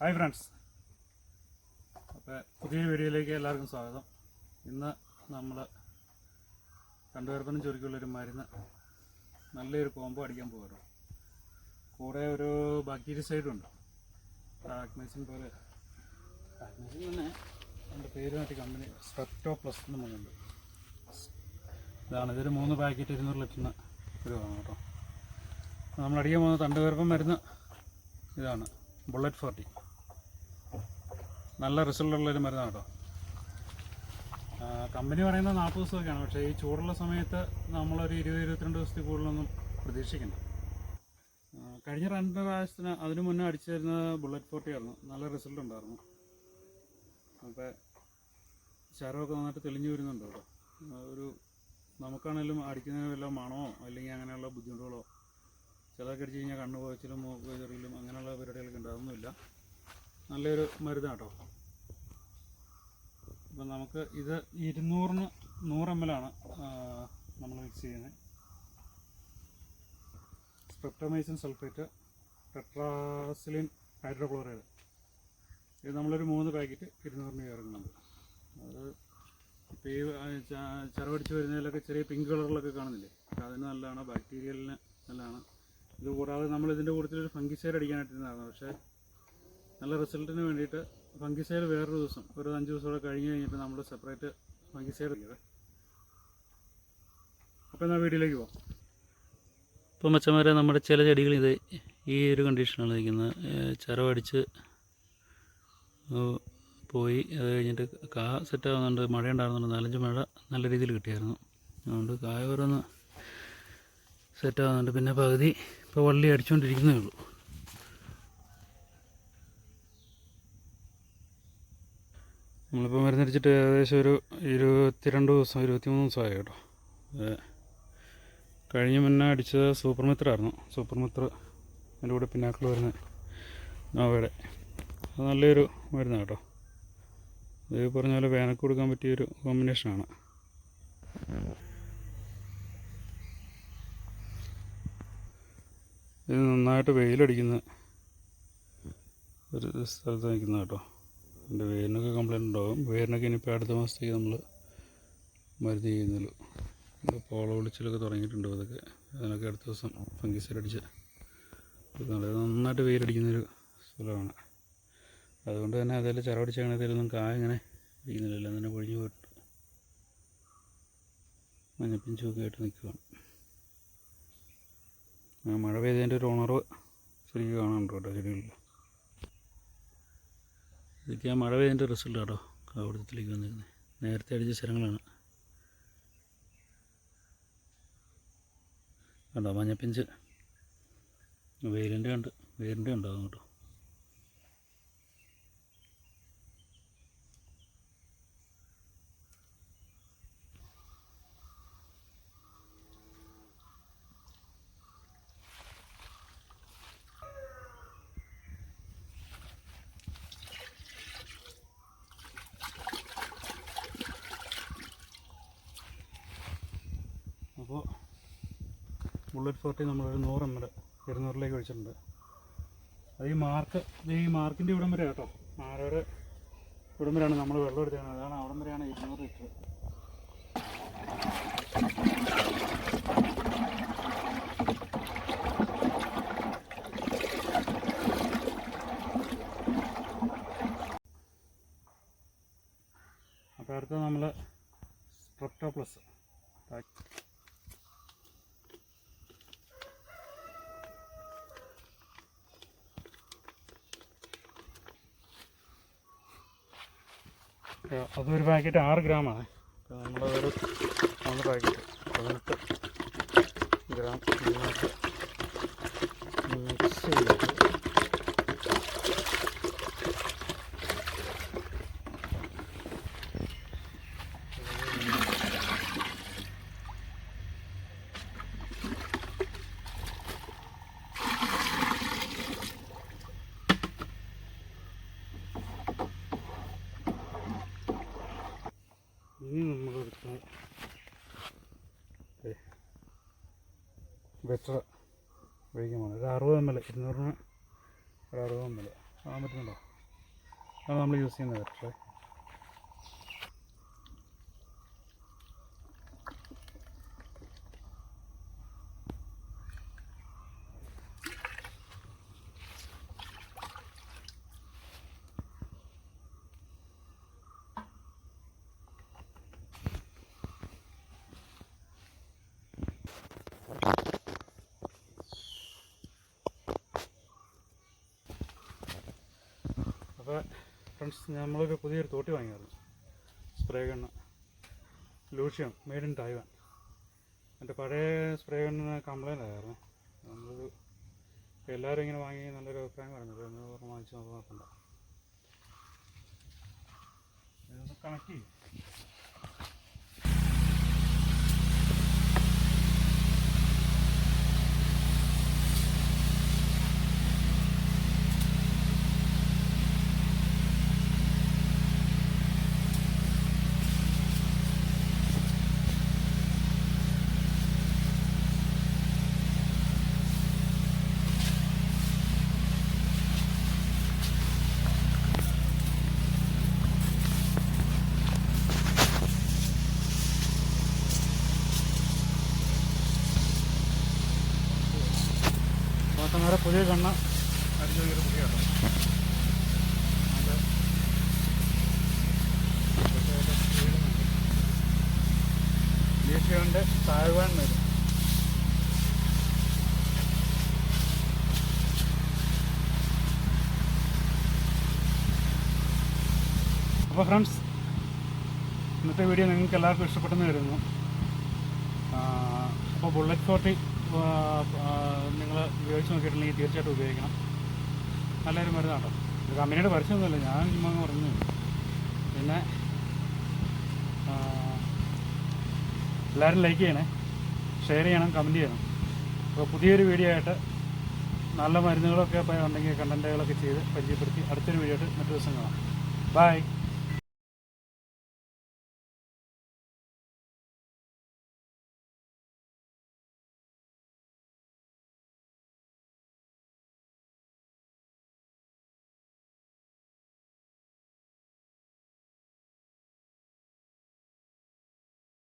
Hi friends അപ്പോൾ പുതിയൊരു വീഡിയോയിലേക്ക് എല്ലാവർക്കും സ്വാഗതം. ഇന്ന് നമ്മൾ രണ്ടുപേർക്കും ചുരുക്കിയുള്ളൊരു മരുന്ന് നല്ലൊരു കോംബോ അടിക്കാൻ പോകുന്നു കൂടെ ഒരു ബാക്ടീരിയ ഉണ്ട്. ആക്മേസിൻ പോലെ. ആക്മേസിൻ തന്നെ എന്റെ പേര് കമ്പനി സ്ട്രെപ്റ്റോ പ്ലസ് എന്ന് പറഞ്ഞുണ്ട് ഇതാണ് ഇതൊരു മൂന്ന് പാക്കറ്റ് ഇരുന്നൂറ് ലിറ്ററിന് ഒരു കേട്ടോ. നമ്മൾ അടിക്കാൻ പോകുന്ന തണ്ടുപേർപ്പം മരുന്ന് ഇതാണ്. ബുള്ളറ്റ് ഫോർട്ടി നല്ല റിസൾട്ടുള്ളൊരു മരുന്നാണ് കേട്ടോ. കമ്പനി പറയുന്നത് നാൽപ്പത് ദിവസമൊക്കെയാണ്. പക്ഷേ ഈ ചൂടുള്ള സമയത്ത് നമ്മളൊരു ഇരുപത് ഇരുപത്തിരണ്ട് ദിവസത്തിൽ കൂടുതലൊന്നും പ്രതീക്ഷിക്കണ്ട കഴിഞ്ഞ രണ്ട് പ്രാവശ്യത്തിന് അതിനു മുന്നേ അടിച്ചിരുന്നത് ബുള്ളറ്റ് ഫോർട്ടി ആയിരുന്നു. നല്ല റിസൾട്ട് ഉണ്ടായിരുന്നു. അപ്പോൾ ശരമൊക്കെ നന്നായിട്ട് തെളിഞ്ഞു വരുന്നുണ്ട് ഒരു നമുക്കാണെങ്കിലും അടിക്കുന്നതിന് വല്ല മണമോ അല്ലെങ്കിൽ അങ്ങനെയുള്ള ബുദ്ധിമുട്ടുകളോ ചിലതൊക്കെ അടിച്ച് കഴിഞ്ഞാൽ കണ്ണ് പോയച്ചിലും മൂക്ക് ചെറിയലും അങ്ങനെയുള്ള പരിപാടികളൊക്കെ ഉണ്ട് അതൊന്നുമില്ല നല്ലൊരു മരുന്നാണ് കേട്ടോ അപ്പം നമുക്ക് ഇത് ഇരുന്നൂറിന് നൂറ് എം എൽ ആണ് നമ്മൾ മിക്സ് ചെയ്യുന്നത്. സ്പെപ്റ്റമൈസിൻ സൾഫേറ്റ് ടെട്രാസിലിൻ ഹൈഡ്രോക്ലോറൈഡ് ഇത് നമ്മളൊരു മൂന്ന് പാക്കറ്റ് ഇരുന്നൂറിന് ഇറങ്ങുന്നുണ്ട് അത് ഇപ്പോൾ ഈ ചറവടിച്ച് വരുന്നതിലൊക്കെ ചെറിയ പിങ്ക് കളറിലൊക്കെ കാണുന്നില്ലേ? അതിന് നല്ലതാണ് ബാക്ടീരിയലിന് നല്ലതാണ്. ഇത് കൂടാതെ നമ്മൾ ഇതിന്റെ കൂട്ടത്തിൽ ഒരു ഫംഗിസൈഡ് അടിക്കാനായിട്ടിരുന്നതാണ് പക്ഷേ നല്ല റിസൾട്ടിന് വേണ്ടിയിട്ട് ഫംഗിസൈഡ് വേറൊരു ദിവസം ഒരു അഞ്ച് ദിവസം കൂടെ കഴിഞ്ഞ് കഴിഞ്ഞിട്ട് നമ്മൾ സെപ്പറേറ്റ് ഫംഗിസൈഡ് അടിക്കത് അപ്പോൾ എന്നാൽ വീട്ടിലേക്ക് പോകാം ഇപ്പം മച്ചന്മാരെ നമ്മുടെ ചില ചെടികൾ ഇത് ഈ ഒരു കണ്ടീഷനാണ് നിൽക്കുന്നത് ചിരവടിച്ച് പോയി അത് കഴിഞ്ഞിട്ട് കാ സെറ്റ് ആവുന്നുണ്ട് മഴ ഉണ്ടായിരുന്നുണ്ട്. നാലഞ്ച് മഴ നല്ല രീതിയിൽ കിട്ടിയായിരുന്നു. അതുകൊണ്ട് കായ ഓരോന്ന് സെറ്റ് ആവുന്നുണ്ട്. പിന്നെ പകുതി ഇപ്പോൾ വള്ളി അടിച്ചുകൊണ്ടിരിക്കുന്നേ ഉള്ളൂ. നമ്മളിപ്പോൾ മരുന്നടിച്ചിട്ട് ഏകദേശം ഒരു ഇരുപത്തിരണ്ട് ദിവസം ഇരുപത്തിമൂന്ന് ദിവസമായി കേട്ടോ. കഴിഞ്ഞ മുന്നേ അടിച്ചത് സൂപ്പർ മിത്രായിരുന്നു. സൂപ്പർ മിത്ര അതിന്റെ കൂടെ പിന്നാക്കൾ വരുന്ന നോവയുടെ. അത് നല്ലൊരു മരുന്നാണ് കേട്ടോ. ഇത് പറഞ്ഞ പോലെ വേനൽക്ക് കൊടുക്കാൻ പറ്റിയൊരു കോമ്പിനേഷനാണ്. ഇത് നന്നായിട്ട് വെയിലടിക്കുന്ന ഒരു സ്ഥലത്ത് നിൽക്കുന്ന കേട്ടോ. എന്റെ വേരിനൊക്കെ കംപ്ലയിന്റ് ഉണ്ടാകും വേരിനൊക്കെ ഇനിയിപ്പോൾ അടുത്ത മാസത്തേക്ക് നമ്മൾ മരുന്ന് ചെയ്യുന്നുള്ളൂ പോള വിളിച്ചിലൊക്കെ തുടങ്ങിയിട്ടുണ്ട് അതൊക്കെ അതിനൊക്കെ അടുത്ത ദിവസം ഫംഗിസൈഡ് അടിച്ച് നന്നായിട്ട് വെയിലടിക്കുന്നൊരു സ്ഥലമാണ്. അതുകൊണ്ട് തന്നെ അതിൽ ചിറവടിച്ച കണക്കിലൊന്നും കായ ഇങ്ങനെ ഇരിക്കുന്നില്ല എല്ലാം തന്നെ പൊഴിഞ്ഞു പോയിട്ട് മഞ്ഞപ്പിഞ്ചൊക്കെ ആയിട്ട് നിൽക്കുകയാണ്. മഴ പെയ്തതിന്റെ ഒരു ഉണർവ് ശരിക്കും കാണാനുണ്ട് കേട്ടോ ചെടികളിൽ ഇതൊക്കെ ആ മഴ പെയ്തതിന്റെ റിസൾട്ട് കേട്ടോ കാവടത്തിലേക്ക് വന്നിരുന്നത് നേരത്തെ അടിച്ച സ്ഥലങ്ങളാണ് കണ്ടോ മഞ്ഞപ്പിഞ്ച്. വെയിലിന്റെ ഉണ്ട് വെയിലിന്റെ ഉണ്ടാകും കേട്ടോ അപ്പോൾ ബുള്ളറ്റ് ഫോർട്ടി നമ്മളൊരു നൂറ് എം എൽ ഇരുന്നൂറിലേക്ക് വെച്ചിട്ടുണ്ട് അത് ഈ മാർക്ക് ഈ മാർക്കിന്റെ ഇവിടം വരെ കേട്ടോ ആരോടെ ഇവിടം വരെയാണ് നമ്മൾ വെള്ളം എടുത്തത് അതാണ് അവിടം വരെയാണ് ഇരുന്നൂറ് ലിറ്റർ. അപ്പോൾ അടുത്ത നമ്മൾ സ്ട്രപ്റ്റോ പ്ലസ് അതൊരു പാക്കറ്റ് ആറ് ഗ്രാമാണ്. നമ്മളതൊരു മൂന്ന് പാക്കറ്റ്. പതിനെട്ട് ഗ്രാം മിക്സ് ചെയ്തിട്ട് ബെറ്റർ ഉപയോഗിക്കാൻ ഒരു അറുപത് എം എൽ ഇരുന്നൂറിന് ഒരു അറുപത് എം എൽ കാണാൻ പറ്റുന്നുണ്ടോ? അതാണ് നമ്മൾ യൂസ് ചെയ്യുന്നത്. ബെറ്റർ അപ്പോൾ ഫ്രണ്ട്സ് നമ്മളൊരു പുതിയൊരു തോട്ടി വാങ്ങിയായിരുന്നു. സ്പ്രേ ഗണ്ണ് ലൂഷ്യം മെയ്ഡ് ഇൻ തായ്വാൻ എന്റെ പഴയ സ്പ്രേ ഗണ്ണിന് കംപ്ലൈന്റ് ആയിരുന്നു. നമ്മളൊരു എല്ലാവരും ഇങ്ങനെ വാങ്ങി നല്ലൊരു അഭിപ്രായം പറഞ്ഞത്. അപ്പോൾ പറഞ്ഞ് വാങ്ങിച്ച് നമുക്ക് നോക്കണ്ട. ഇതൊന്ന് കണക്ട് ചെയ്യും. മാത്രമേറെ പുതിയ കണ്ണ. ദേശീയന്റെ താഴ്വാൻ വരും. അപ്പോൾ ഫ്രണ്ട്സ് ഇന്നത്തെ വീഡിയോ നിങ്ങൾക്ക് എല്ലാവർക്കും ഇഷ്ടപ്പെട്ടെന്ന് വരുന്നു അപ്പോൾ ബുള്ളറ്റ് ഫോർട്ടി നിങ്ങൾ ഉപയോഗിച്ച് നോക്കിയിട്ടുണ്ടെങ്കിൽ തീർച്ചയായിട്ടും ഉപയോഗിക്കണം. നല്ലൊരു മരുന്നാട്ടോ ഇത് കമ്പനിയുടെ പരസ്യമൊന്നുമില്ല ഞാൻ ചുമ്മാ പറഞ്ഞു പിന്നെ എല്ലാവരും ലൈക്ക് ചെയ്യണേ ഷെയർ ചെയ്യണം കമന്റ് ചെയ്യണം. അപ്പോൾ പുതിയൊരു വീഡിയോ ആയിട്ട് നല്ല മരുന്നുകളൊക്കെ ഉണ്ടെങ്കിൽ കണ്ടന്റുകളൊക്കെ ചെയ്ത് പരിചയപ്പെടുത്തി അടുത്തൊരു വീഡിയോ ആയിട്ട് മറ്റു ദിവസം കാണാം. ബൈ